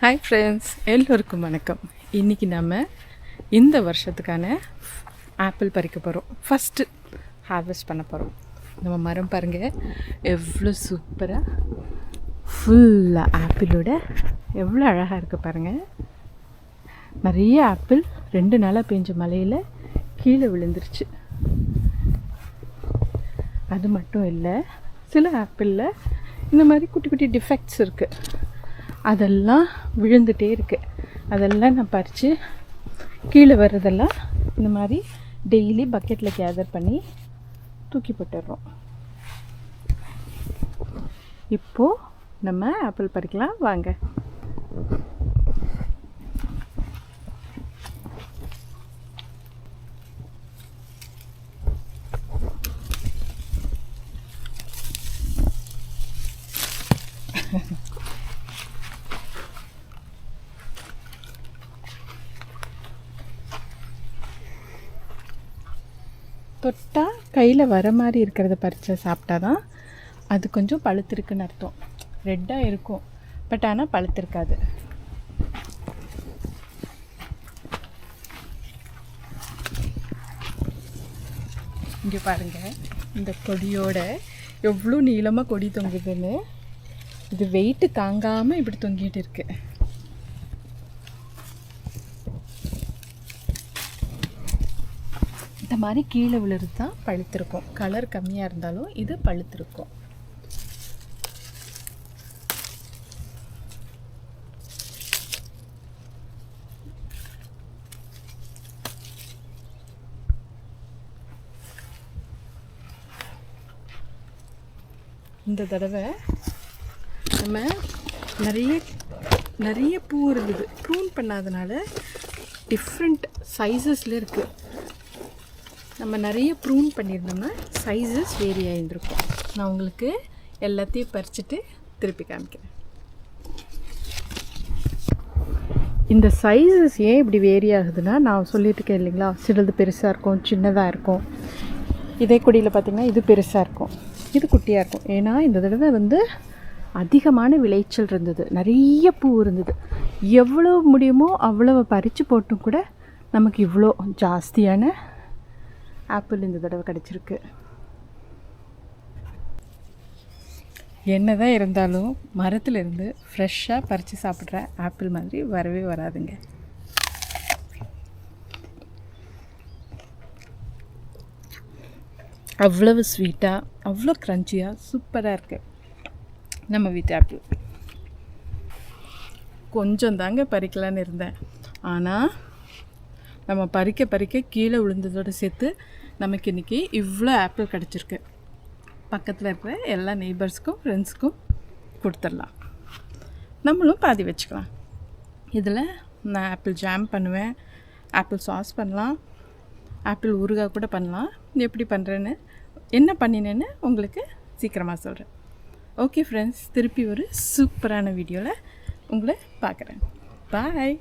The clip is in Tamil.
ஹாய் ஃப்ரெண்ட்ஸ் எல்லோருக்கும் வணக்கம். இன்றைக்கி நம்ம இந்த வருஷத்துக்கான ஆப்பிள் பறிக்க போகிறோம் ஃபஸ்ட்டு ஹார்வெஸ்ட் பண்ண போகிறோம் நம்ம மரம் பாருங்கள் எவ்வளோ சூப்பராக ஃபுல்லாக ஆப்பிளோட எவ்வளோ அழகாக இருக்குது பாருங்கள் நிறைய ஆப்பிள் ரெண்டு நாளாக பெஞ்ச மழையில் கீழே விழுந்துருச்சு. அது மட்டும் இல்லை சில ஆப்பிளில் இந்த மாதிரி குட்டி குட்டி டிஃபெக்ட்ஸ் இருக்குது அதெல்லாம் விழுந்துகிட்டே இருக்குது அதெல்லாம் நான் பறித்து கீழே வர்றதெல்லாம் இந்த மாதிரி டெய்லி பக்கெட்டில் கேதர் பண்ணி தூக்கி போட்டுடுறோம் இப்போது நம்ம ஆப்பிள் பறிக்கலாம். வாங்க. தொட்டால் கையில் வர மாதிரி இருக்கிறத பறித்து சாப்பிட்டா தான் அது கொஞ்சம் பழுத்திருக்குன்னு அர்த்தம். ரெட்டாக இருக்கும். பட் ஆனால் பழுத்திருக்காது. இங்கே பாருங்கள் இந்த கொடியோட எவ்வளோ நீளமாக கொடி தொங்குதுன்னு. இது வெயிட்டு தாங்காமல் இப்படி தொங்கிட்டு இருக்குது இந்த மாதிரி கீழே விழுறது தான் பழுத்திருக்கும். கலர் கம்மியாக இருந்தாலும் இது பழுத்திருக்கும். இந்த தடவை நம்ம நிறைய நிறைய பூ இருந்தது. ப்ரூன் பண்ணாதனால டிஃப்ரெண்ட் சைஸஸில் இருக்குது நம்ம நிறைய ப்ரூன் பண்ணியிருந்தோம்னா சைஸஸ் வேரி ஆகியிருந்திருக்கும் நான் உங்களுக்கு எல்லாத்தையும் பறிச்சுட்டு திருப்பி காமிக்கிறேன். இந்த சைஸஸ் ஏன் இப்படி வேரி ஆகுதுன்னா நான் சொல்லிட்டுருக்கேன் இல்லைங்களா? சிலது பெருசாக இருக்கும் சின்னதாக இருக்கும். இதே கொடியில் பார்த்திங்கன்னா இது பெருசாக இருக்கும் இது குட்டியாக இருக்கும். ஏன்னா இந்த தடவை வந்து அதிகமான விளைச்சல் இருந்தது. நிறைய பூ இருந்தது. எவ்வளோ முடியுமோ அவ்வளோ பறித்து போட்டும் கூட நமக்கு இவ்வளோ ஜாஸ்தியான ஆப்பிள் இந்த தடவை கிடச்சிருக்கு. என்ன தான் இருந்தாலும் மரத்துலேருந்து ஃப்ரெஷ்ஷாக பறித்து சாப்பிட்ற ஆப்பிள் மாதிரி வரவே வராதுங்க. அவ்வளவு ஸ்வீட்டாக அவ்வளோ க்ரன்ச்சியாக சூப்பராக இருக்குது நம்ம வீட்டு ஆப்பிள். கொஞ்சம் தாங்க பறிக்கலான்னு இருந்தேன். ஆனால் நம்ம பறிக்க பறிக்க கீழே விழுந்ததோடு சேர்த்து நமக்கு இன்றைக்கி இவ்வளோ ஆப்பிள் கிடச்சிருக்கு. பக்கத்தில் இருக்கிற எல்லா நெய்பர்ஸ்க்கும் ஃப்ரெண்ட்ஸ்க்கும் கொடுத்துடலாம். நம்மளும் பாதி வச்சுக்கலாம். இதில் நான் ஆப்பிள் ஜாம் பண்ணுவேன் ஆப்பிள் சாஸ் பண்ணலாம் ஆப்பிள் ஊறுகாய் கூட பண்ணலாம். எப்படி பண்ணுறேன்னு என்ன பண்ணினேன்னு உங்களுக்கு சீக்கிரமாக சொல்கிறேன் ஓகே ஃப்ரெண்ட்ஸ் திருப்பி ஒரு சூப்பரான வீடியோவில் உங்களை பார்க்குறேன். பாய்